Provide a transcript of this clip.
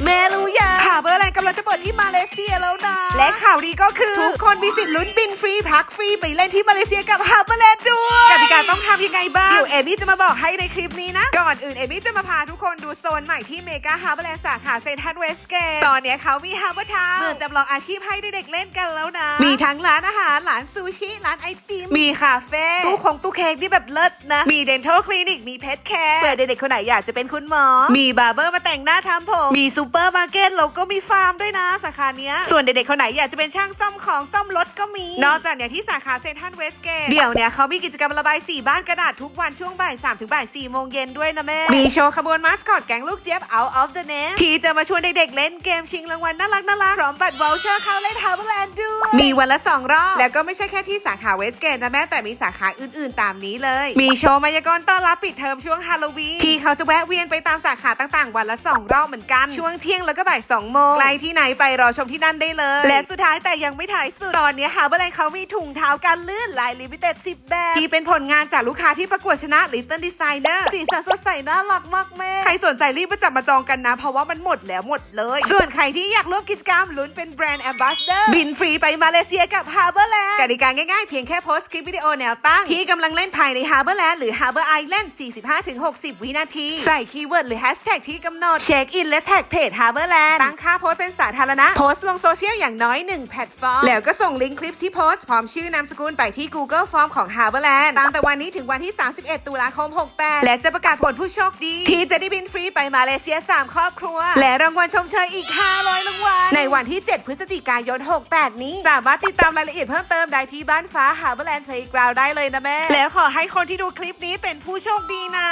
Man. เบอร์แลนด์กำลังจะเปิดที่มาเลเซียแล้วนะ และข่าวดีก็คือ ทุกคนมีสิทธิ์ลุ้นบินฟรีพักฟรีไปเล่นที่มาเลเซียกับฮาร์เบอร์แลนด์ด้วยกติกาต้องทำยังไงบ้างเดี๋ยวเอมี่จะมาบอกให้ในคลิปนี้นะ ก่อนอื่นเอมี่จะมาพาทุกคนดูโซนใหม่ที่เมกาฮาร์เบอร์แลนด์สาขาเซนทรัลเวสเกตตอนเนี้ยเขามีฮาร์เบอร์ทาวน์เมืองจำลองอาชีพให้เด็กๆเล่นกันแล้วนะ มีทั้งร้านอาหารร้านซูชิร้านไอติมมีคาเฟ่ตู้คงตู้เค้กที่แบบเลิศนะมีเดนทัลคลินิกมีเพทแคร์เผื่อเด็กๆคนไหนอยากจะเป็นคุณหมอ มีบาร์เบอร์มาแต่งหน้าทำผมมีซูเปอร์มาร์เก็ตแล้วก็มีฟาร์มด้วยนะสาขาเนี้ย ส่วนเด็กๆคนไหนอยากจะเป็นช่างซ่อมของซ่อมรถก็มี นอกจากเนี้ยที่สาขาเซนทรัลเวสเกตเดี๋ยวเนี้ยเขามีกิจกรรมระบายสีบ้านกระดาษทุกวันช่วงบ่าย3ถึงบ่าย4โมงเย็นด้วยนะแม่ มีโชว์ขบวนมาสคอตแก๊งลูกเจี๊ยบ Out of the Nest ที่จะมาชวนเด็กๆเล่นเกมชิงรางวัลน่ารักน่ารักพร้อมบัตรวอลเชอร์เข้าเล่นฮาร์เบอร์แลนด์ด้วยมีวันละ2รอบแล้วก็ไม่ใช่แค่ที่สาขาเวสเกตนะแม่แต่มีสาขาอื่นๆตามนี้เลย มีโชว์มายากลต้อนรับปิดเทอมช่วงฮาโลวีนที่เขาจะแวะเวียนไปตามสาขาต่างๆ วันละ 2 รอบเหมือนกันช่วงเที่ยงแล้วก็บ่าย2โมงใกล้ที่ไหนไปรอชมที่นั่นได้เลย และสุดท้ายแต่ยังไม่ถ่ายสุดตอนนี้ฮาร์เบอร์แลนด์เขามีถุงเท้ากันลื่นลายลิมิเต็ด10แบบที่เป็นผลงานจากลูกค้าที่ประกวดชนะ Little Designer สีสันสดใสน่ารักมากแม่ใครสนใจรีบมาจับมาจองกันนะ เพราะว่ามันหมดแล้วหมดเลย ส่วนใครที่อยากร่วมกิจกรรมลุ้นเป็นแบรนด์แอมบาสเดอร์บินฟรีไปมาเลเซียกับ Harborland กติกาง่ายๆเพียงแค่โพสต์คลิปวิดีโอแนวตั้งที่กำลังเล่นภายใน Harborland หรือ Harbor Island 45-60 วินาที ใส่คีย์เวิร์ดหรือแฮชแท็กที่กำหนดเช็คอินและแท็กเพจ Harborland ตั้งค่าโพสเป็นสาธารณะ โพสลงโซเชียลอย่างน้อย 1 แพลตฟอร์ม แล้วก็ส่งลิงก์คลิปที่โพสพร้อมชื่อนามสกุลไปที่ Google Form ของ Harborland ตั้งแต่วันนี้ถึงวันที่ 31 ตุลาคม 68 และจะประกาศผลผู้โชคดี ที่จะได้บินฟรีไปมาเลเซีย 3 ครอบครัว และรางวัลชมเชยอีก 500รางวัลในวันที่ 7 พฤศจิกายน 68 นี้ สามารถติดตามรายละเอียดเพิ่มเติมได้ที่บ้านฟ้า Harborland Playground ได้เลยนะแม่แล้วขอให้คนที่ดูคลิปนี้เป็นผู้โชคดีนะ